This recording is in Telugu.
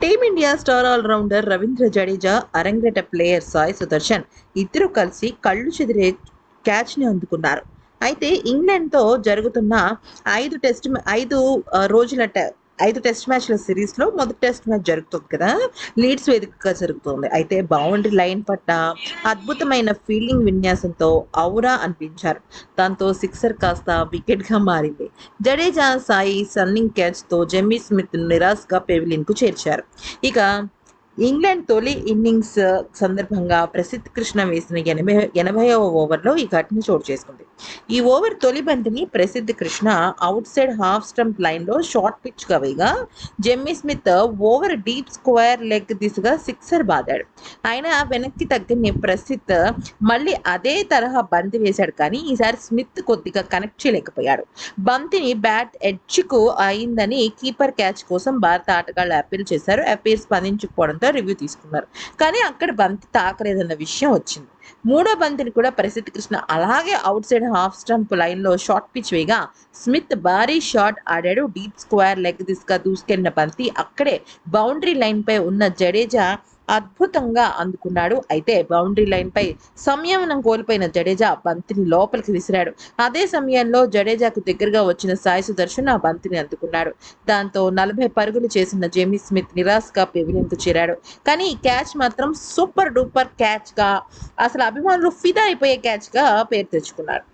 Team India star all-rounder Ravindra Jadeja అరంగేట player Sai Sudharsan ఇద్దరు కలిసి కళ్ళు చెదిరే క్యాచ్ని అందుకున్నారు. అయితే ఇంగ్లాండ్తో జరుగుతున్న ఐదు టెస్ట్ ఐదు రోజుల టె- ఐదు టెస్ట్ మ్యాచ్ల సిరీస్లో మొదటి టెస్ట్ మ్యాచ్ జరుగుతుంది కదా. లీడ్స్ వేదికగా జరుగుతుంది. అయితే బౌండరీ లైన్ పట్ల అద్భుతమైన ఫీల్డింగ్ విన్యాసంతో ఔరా అనిపించారు. దాంతో సిక్సర్ కాస్త వికెట్గా మారింది. జడేజా సాయి సన్నింగ్ క్యాచ్తో జెమ్మీ స్మిత్ నిరాస్గా పెవిలియన్కు చేర్చారు. ఇక ఇంగ్లాండ్ తొలి ఇన్నింగ్స్ సందర్భంగా ప్రసిద్ధ్ కృష్ణ వేసిన ఎనభై ఎనభైవ ఓవర్లో ఈ ఘటన చోటు చేసుకుంది. ఈ ఓవర్ తొలి బంతిని Prasidh Krishna outside half stump లైన్లో షార్ట్ పిచ్గా వేయగా Jamie Smith over deep square leg దిశగా సిక్సర్ బాదాడు. ఆయన వెనక్కి తగ్గిన ప్రసిద్ధ్ మళ్ళీ అదే తరహా బంతి వేశాడు కానీ ఈసారి స్మిత్ కొద్దిగా కనెక్ట్ చేయలేకపోయాడు. బంతిని బ్యాట్ ఎడ్జ్కు అయిందని కీపర్ క్యాచ్ కోసం భారత ఆటగాళ్ళు అప్పీల్ చేశారు. అప్పీల్ స్పందించకపోవడంతో రివ్యూ తీసుకున్నారు. కానీ అక్కడ బంతి తాకలేదన్న విషయం వచ్చింది. మూడో బంతిని కూడా ప్రసిద్ధ కృష్ణ అలాగే అవుట్ సైడ్ హాఫ్ స్టంప్ లైన్లో షార్ట్ పిచ్ వేగా స్మిత్ భారీ షాట్ ఆడాడు. డీప్ స్క్వేర్ లెగ్ దిశగా దూసుకెళ్ళిన బంతి అక్కడే బౌండరీ లైన్పై ఉన్న జడేజా అద్భుతంగా అందుకున్నాడు. అయితే బౌండరీ లైన్పై సంయమనం కోల్పోయిన జడేజా బంతిని లోపలికి విసిరాడు. అదే సమయంలో జడేజాకు దగ్గరగా వచ్చిన సాయి సుదర్శన్ ఆ బంతిని అందుకున్నాడు. దాంతో నలభై పరుగులు చేసిన జేమీ స్మిత్ నిరాశగా పెవిలియన్కు చేరాడు. కానీ ఈ క్యాచ్ మాత్రం సూపర్ డూపర్ క్యాచ్గా అసలు అభిమానులు ఫిదా అయిపోయే క్యాచ్గా పేరు తెచ్చుకున్నారు.